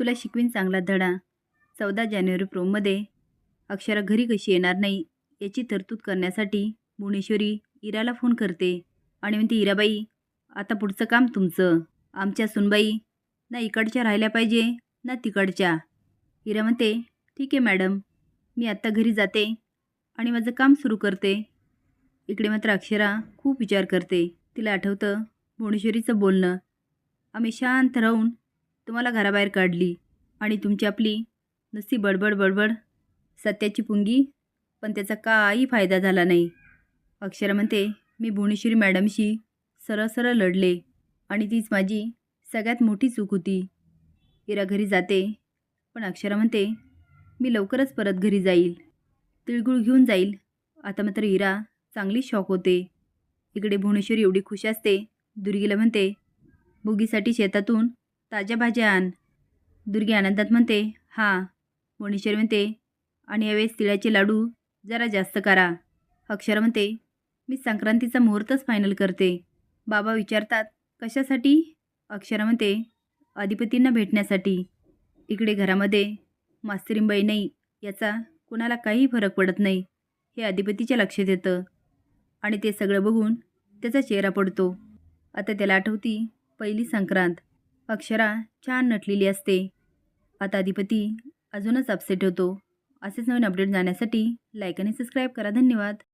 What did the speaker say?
तुला शिकवीन चांगला धडा. चौदा जानेवारी प्रोमध्ये अक्षरा घरी कशी येणार नाही याची तरतूद करण्यासाठी भुवनेश्वरी इराला फोन करते आणि म्हणते इराबाई आता पुढचं काम तुमचं. आमच्या सुनबाई ना इकडच्या राहिल्या पाहिजे ना तिकडच्या. इरा म्हणते ठीक आहे मॅडम मी आत्ता घरी जाते आणि माझं काम सुरू करते. इकडे मात्र अक्षरा खूप विचार करते. तिला आठवतं भुवनेश्वरीचं बोलणं. आम्ही शांत राहून तुम्हाला घराबाहेर काढली आणि तुमची आपली नुसती बडबड बडबड सत्याची पुंगी पण त्याचा काही फायदा झाला नाही. अक्षरा म्हणते मी भुवनेश्वरी मॅडमशी सरळ सरळ लढले आणि तीच माझी सगळ्यात मोठी चूक होती. इरा घरी जाते पण अक्षरा म्हणते मी लवकरच परत घरी जाईल. तिळगुळ घेऊन जाईल. आता मात्र इरा चांगली शॉक होते. इकडे भुवनेश्वरी एवढी खुश असते दुर्गीला म्हणते भुगीसाठी शेतातून ताज्या भाज्या आण दुर्गी आनंदात म्हणते हां. भुवनेश्वरी म्हणते आणि यावेळेस तिळाचे लाडू जरा जास्त करा. अक्षरा म्हणते मी संक्रांतीचा मुहूर्तच फायनल करते. बाबा विचारतात कशासाठी? अक्षरा म्हणते अधिपतींना भेटण्यासाठी. इकडे घरामध्ये मास्तरींबाई नाही याचा कुणाला काही फरक पडत नाही. हे अधिपतीच्या लक्षात येतं. आणि ते सगळं बघून त्याचा चेहरा पडतो. आता त्याला आठवती पहिली संक्रांत. अक्षरा छान नटलेली असते. आता अधिपती अजूनच अपसेट होतो. असेच नवीन अपडेट जाण्यासाठी लाईक आणि सबस्क्राईब करा. धन्यवाद.